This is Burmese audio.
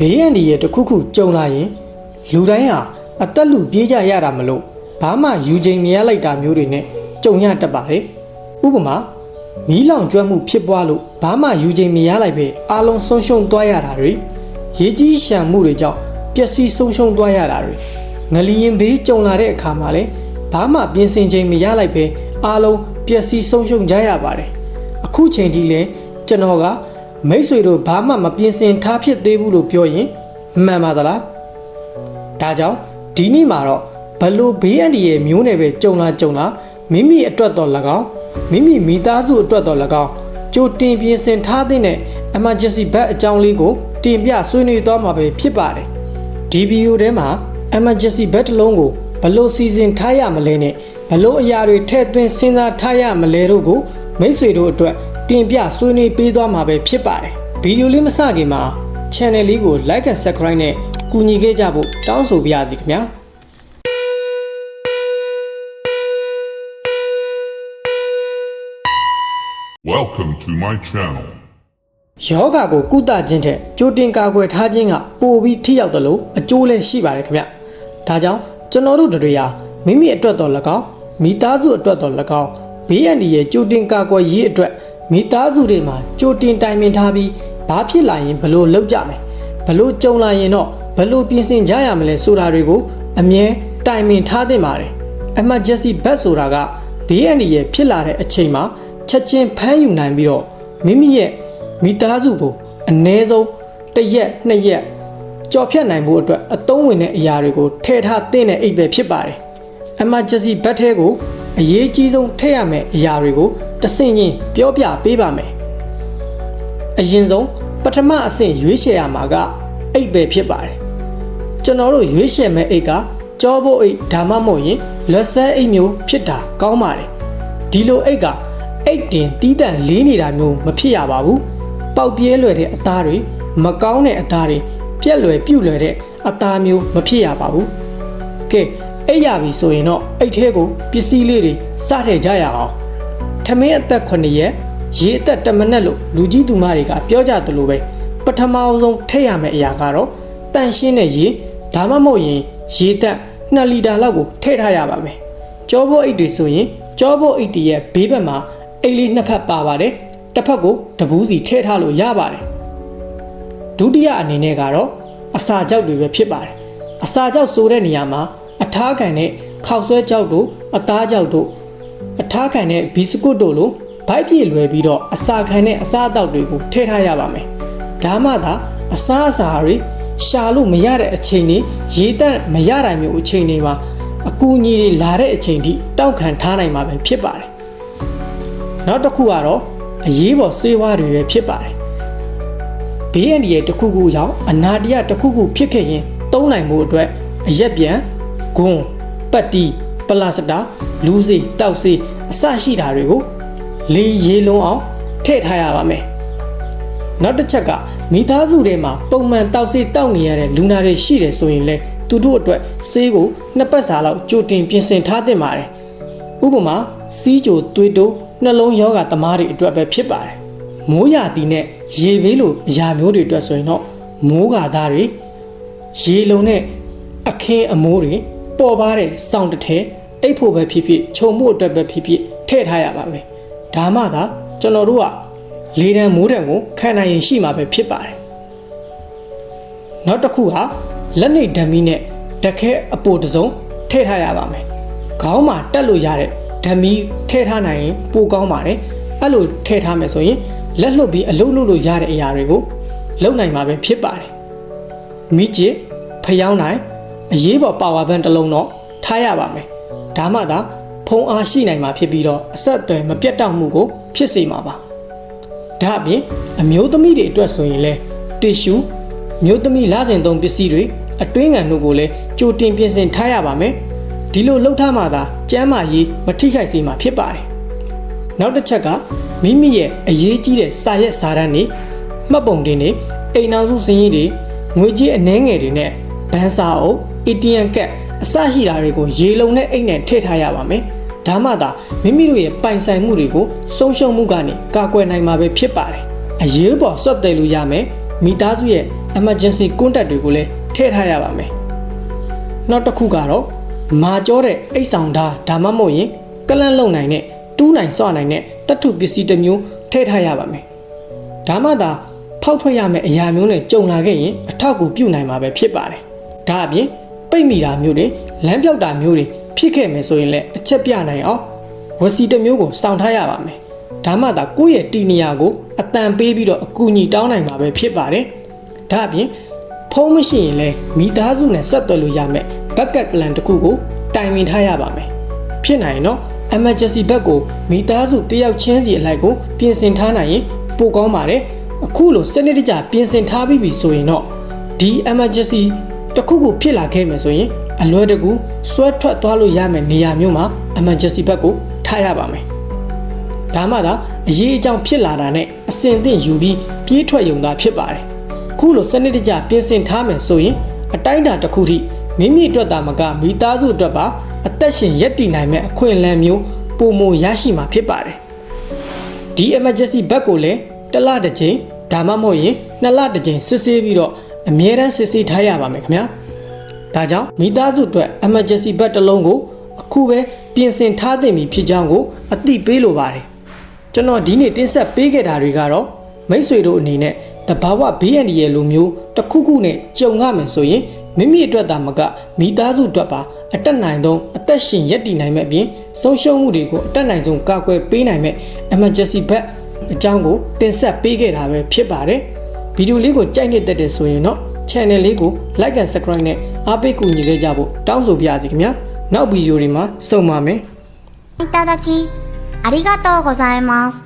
ဘေးရန်ဒီရဲ့တစ်ခုခုကြုံလာရင်လူတိုင်းဟာအသက်လူပြေးကြရတာမလို့ဘာမှယူချိန်မရလိုက်တာမျိုးတွေနဲ့ကြုံရတတ်ပါတယ်ဥပမာမီးလောင်ကျွမ်းမှုဖြစ်ပွားလို့ဘာမှယူချိန်မရလိုက်ပဲအားလုံးဆုံးရှုံးသွားရတာတွေရေကြီးရှမ်းမှုတွေကြောင့်ပျက်စီးဆုံးရှုံးသွားရတာတွေငလျင်ဘေးကြုံလာတဲ့အခါမှာလည်းဘာမှပြင်ဆင်ချိန်မရလိုက်ပဲအားလုံးပျက်စီးဆုံးရှုံးကြရပါတယ်အခုချိန်ထိလည်းကျွန်တော်က မိတ်ဆွေတို့ဘာမှမပြင်ဆင်ထားဖြစ်သေးဘူးလို့ပြောရင်မှန်ပါသလားဒါကြောင့်ဒီနေ့မှာတော့ဘလို့ဘေးအန္တရာယ်မျိုးနယ်ပဲကြုံလာကြုံလာမိမိအတွက်တော့၎င်းမိမိမိသားစုအတွက်တော့၎င်းကြိုတင်ပြင်ဆင်ထားတဲ့ emergency bag အကြောင်းလေးကိုတင်ပြဆွေးနွေးသွားမှာပဲဖြစ်ပါတယ်ဒီဗီဒီယိုထဲမှာ emergency bag တစ်လုံးကိုဘလို့စီစဉ်ထားရမလဲနဲ့ဘလို့အရာတွေထည့်သွင်းစဉ်းစားထားရမလဲတို့ကိုမိတ်ဆွေတို့အတွက် တင်ပြဆွေးနွေးပေးသွားမှာပဲဖြစ်ပါတယ်ဗီဒီယိုလေးမစခင်မှာ channel လေးကို like and subscribe နဲ့ကူညီခဲ့ကြဖို့တောင်းဆိုပါရသည်ခင်ဗျာ Welcome to my channel. ယောဂါကိုကုသခြင်းထက်ကြိုတင်ကာကွယ်ထားခြင်းကပိုပြီးထိရောက်တယ်လို့အကျိုးလည်းရှိပါတယ်ခင်ဗျ။ဒါကြောင့်ကျွန်တော်တို့တို့ရာမိမိအတွက်တော်၎င်းမိသားစုအတွက်တော်၎င်းဘေးအန္တရာယ်ကြိုတင်ကာကွယ်ရေးအတွက် မိသားစုတွေမှာကြိုတင်တိုင်ပင်ထားပြီးဘာဖြစ်လာရင်ဘယ်လို့လုပ်ကြမယ်ဘယ်လို့ကြုံလာရင်တော့ဘယ်လို့ပြင်ဆင်ကြရမလဲဆိုတာတွေကိုအမြဲတိုင်ပင်ထားသင့်ပါတယ်။ emergency bed ဆိုတာကဘေးအန္တရာယ်ဖြစ်လာတဲ့အချိန်မှာချက်ချင်းဖမ်းယူနိုင်ပြီးတော့မိမိရဲ့မိသားစုကိုအ ਨੇ ဆုံးတစ်ရက်နှစ်ရက်ကြော်ဖြတ်နိုင်မှုအတွက်အသုံးဝင်တဲ့အရာတွေကိုထည့်ထားသင့်တဲ့အိတ်ပဲဖြစ်ပါတယ်။ emergency bed ထဲကိုအရေးကြီးဆုံးထည့်ရမယ့်အရာတွေကို တစ်ဆင့်ချင်းပြောပြပေးပါမယ်။အရင်ဆုံးပထမအဆင့်ရွေးချယ်ရမှာကအိတ်ပဲဖြစ်ပါတယ်။ကျွန်တော်တို့ရွေးချယ်မဲ့အိတ်ကကြောဖို့အိတ်ဒါမှမဟုတ်ရင်လက်ဆဲအိတ်မျိုးဖြစ်တာကောင်းပါတယ်။ဒီလိုအိတ်ကအိတ်တင်တီးတန့်လေးနေတာမျိုးမဖြစ်ရပါဘူး။ပေါက်ပြဲလွယ်တဲ့အသားတွေမကောင်းတဲ့အသားတွေပြက်လွယ်ပြုတ်လွယ်တဲ့အသားမျိုးမဖြစ်ရပါဘူး။ကဲအိတ်ရပြီဆိုရင်တော့အိတ်ထဲကိုပစ္စည်းလေးတွေစထည့်ကြရအောင်။ ထမင်းအသက်9ရက်ရေအသက်1မိနစ်လို့လူကြီးသူမတွေကပြောကြသလိုပဲပထမဆုံးထည့်ရမယ့်အရာကတော့တန့်ရှင်းတဲ့ရေဒါမှမဟုတ်ရင်ရေတက်2လီတာလောက်ကိုထည့်ထားရပါမယ်။ကြောဘောအိတ်တွေဆိုရင်ကြောဘောအိတ်တွေရဲ့ဘေးဘက်မှာအိတ်လေးနှစ်ဖက်ပါပါတယ်။တစ်ဖက်ကိုတပူးစီထည့်ထားလို့ရပါတယ်။ဒုတိယအနေနဲ့ကတော့အစာကြောက်တွေပဲဖြစ်ပါတယ်။အစာကြောက်ဆိုတဲ့နေရာမှာအထားခံတဲ့ခောက်ဆွဲကြောက်တို့အသားကြောက်တို့ အထားခံတဲ့ဘီစကွတ်တို့လိုဗိုက်ပြေလွယ်ပြီးတော့အစာခံတဲ့အစားအသောက်တွေကိုထည့်ထားရပါမယ်။ဒါမှသာအစားအစာတွေရှာလို့မရတဲ့အချိန်တွေရေတက်မရတိုင်းမျိုးအချိန်တွေမှာအကူအညီတွေလာတဲ့အချိန်ထိတောက်ခံထားနိုင်မှာပဲဖြစ်ပါတယ်။နောက်တစ်ခုကတော့အရေးပေါ်စေဝါတွေပဲဖြစ်ပါတယ်။ဘေးအန္တရာယ်တစ်ခုခုကြောင့်အနာတရတစ်ခုခုဖြစ်ခဲ့ရင်တုံးနိုင်မှုအတွက်အရက်ပြန်ဂွန်းပတ်တီ ပလစတာလူးစီတောက်စီအစရှိတာတွေကိုလေရေလုံးအောင်ထည့်ထားရပါမယ်။နောက်တစ်ချက်ကမိသားစုထဲမှာပုံမှန်တောက်စီတောက်နေရတဲ့လူနာတွေရှိတယ်ဆိုရင်လေသူတို့အတွက်ဆေးကိုနှစ်ပတ်စာလောက်ကြိုတင်ပြင်ဆင်ထားသင့်ပါတယ်။ဥပမာစီးကြိုသွေးတိုးနှလုံးရောဂါသမားတွေအတွက်ပဲဖြစ်ပါတယ်။မိုးရာသီနဲ့ရေဘေးလိုအရာမျိုးတွေအတွက်ဆိုရင်တော့မိုးကာသားတွေရေလုံနဲ့အခင်းအမိုးတွေ ပေါ်ပါတဲ့စောင်းတစ်ထဲအိတ်ဖို့ပဲဖြစ်ဖြစ်ခြုံမှုအတွက်ပဲဖြစ်ဖြစ်ထည့်ထားရပါမယ်။ဒါမှသာကျွန်တော်တို့ကလေတံမိုးတံကိုခံနိုင်ရင်ရှိမှာပဲဖြစ်ပါတယ်။နောက်တစ်ခုဟာလက်နေဓာမီနဲ့တခဲအပိုတစ်စုံထည့်ထားရပါမယ်။ခေါင်းမှာတက်လို့ရတဲ့ဓာမီထည့်ထားနိုင်ရင်ပိုကောင်းပါတယ်။အဲ့လိုထည့်ထားမယ်ဆိုရင်လက်လွတ်ပြီးအလုပ်လုပ်လို့ရတဲ့အရာတွေကိုလုပ်နိုင်မှာပဲဖြစ်ပါတယ်။မိကျစ်ဖျောင်းနိုင် အရေးပေါ်ပါဝါဘန်တစ်လုံးတော့ထားရပါမယ်။ဒါမှသာဖုံအားရှိနိုင်မှာဖြစ်ပြီးတော့အဆက်အသွယ်မပြတ်တောက်မှုကိုဖြစ်စေမှာပါ။ဒါအပြင်အမျိုးသမီးတွေအတွက်ဆိုရင်လည်းတီရှူမျိုးသမီးလစဉ်သုံးပစ္စည်းတွေအတွင်းငံတို့ကိုလည်းကြိုတင်ပြင်ဆင်ထားရပါမယ်။ဒီလိုလှုပ်ထားမှသာကျန်းမာရေးမထိခိုက်စေမှာဖြစ်ပါတယ်။နောက်တစ်ချက်ကမိမိရဲ့အရေးကြီးတဲ့စာရက်စာတမ်းတွေမှတ်ပုံတင်တွေအိမ်နောက်စုစည်းရင်းတွေငွေကြေးအနှဲငယ်တွေနဲ့ဘဏ်စာအုပ် ATM ကတ်အစရှိတာတွေကိုရေလုံနဲ့အိတ်နဲ့ထည့်ထားရပါမယ်။ဒါမှသာမိမိတို့ရဲ့ပိုင်ဆိုင်မှုတွေကိုဆုံးရှုံးမှုကနေကာကွယ်နိုင်မှာပဲဖြစ်ပါတယ်။အရေးပေါ်ဆွတ်တယ်လို့ရမယ်။မိသားစုရဲ့ emergency contact တွေကိုလည်းထည့်ထားရပါမယ်နောက်တစ်ခုကတော့မာကြောတဲ့အိတ်ဆောင်ဓာတ်ဒါမှမဟုတ်ရင်ကလန့်လုံနိုင်တဲ့တူးနိုင်စွနိုင်တဲ့တတ်ထုပစ္စည်းတစ်မျိုးထည့်ထားရပါမယ်ဒါမှသာဖောက်ထွက်ရမယ့်အရာမျိုးနဲ့ကြုံလာခဲ့ရင်အထောက်အကူပြုနိုင်မှာပဲဖြစ်ပါတယ်ဒါအပြင် ပိတ်မိတာမျိုးတွေလမ်းပြောက်တာမျိုးတွေဖြစ်ခဲ့မယ်ဆိုရင်လည်းအချက်ပြနိုင်အောင်ဝစီတစ်မျိုးကိုစောင့်ထားရပါမယ်ဒါမှသာကိုယ့်ရဲ့တီနီယာကိုအတန်ပေးပြီးတော့အကူအညီတောင်းနိုင်မှာပဲဖြစ်ပါတယ်ဒါအပြင်ဖုံးမရှိရင်လည်းမိသားစုနဲ့ဆက်သွယ်လို့ရမယ် backup plan တစ်ခုကိုတိုင်ပင်ထားရပါမယ်ဖြစ်နိုင်ရင်တော့ emergency ဘက်ကိုမိသားစုတယောက်ချင်းစီအလိုက်ကိုပြင်ဆင်ထားနိုင်ရင်ပိုကောင်းပါတယ်အခုလိုစနစ်တကျပြင်ဆင်ထားပြီးပြီဆိုရင်တော့ဒီ emergency တစ်ခုခုဖြစ်လာခဲ့မယ်ဆိုရင်အလွယ်တကူဆွဲထွက်သွားလို့ရမယ်နေရာမျိုးမှာ emergency ဘက်ကိုထားရပါမယ်ဒါမှသာအရေးအကြောင်းဖြစ်လာတာနဲ့အစင်သင့်ယူပြီးပြေးထွက်ယုံတာဖြစ်ပါတယ်ခုလိုစနစ်တကျပြင်ဆင်ထားမယ်ဆိုရင်အတိုင်းအတာတစ်ခုထိမိမိအတွက်သာမကမိသားစုအတွက်ပါအသက်ရှင်ရပ်တည်နိုင်မဲ့အခွင့်အလမ်းမျိုးပုံမရရှိမှာဖြစ်ပါတယ်ဒီ emergency ဘက်ကိုလည်းတစ်လတစ်ကြိမ်ဒါမှမဟုတ်ရင်နှစ်လတစ်ကြိမ်စစ်ဆေးပြီးတော့ အမြဲတမ်းစစ်ဆေးထားရပါမယ်ခင်ဗျာဒါကြောင့်မိသားစုအတွက် emergency ဘက်တစ်လုံးကိုအခုပဲပြင်ဆင်ထားသင့်ပြီဖြစ်ကြောင်းကိုအသိပေးလိုပါတယ်ကျွန်တော်ဒီနေ့တင်ဆက်ပေးခဲ့တာတွေကတော့မိတ်ဆွေတို့အနေနဲ့တဘာဝဘေးအန္တရာယ်လိုမျိုးတစ်ခုခုနဲ့ကြုံရမယ်ဆိုရင်မိမိအတွက်သာမကမိသားစုအတွက်ပါအတက်နိုင်ဆုံးအသက်ရှင်ရပ်တည်နိုင်မဲ့အပြင်ဆုံးရှုံးမှုတွေကိုအတက်နိုင်ဆုံးကာကွယ်ပေးနိုင်မဲ့ emergency ဘက်အကြောင်းကိုတင်ဆက်ပေးခဲ့တာပဲဖြစ်ပါတယ် ဗီဒီယိုလေးကိုကြိုက်နေတဲ့တဲ့ဆိုရင်တော့ channel လေးကို like and subscribe နဲ့အားပေးကူညီခဲ့ကြဖို့တောင်းဆိုပါရစေခင်ဗျာနောက်ဗီဒီယိုတွေမှာစုံပါမယ် いただき、ありがとうございます。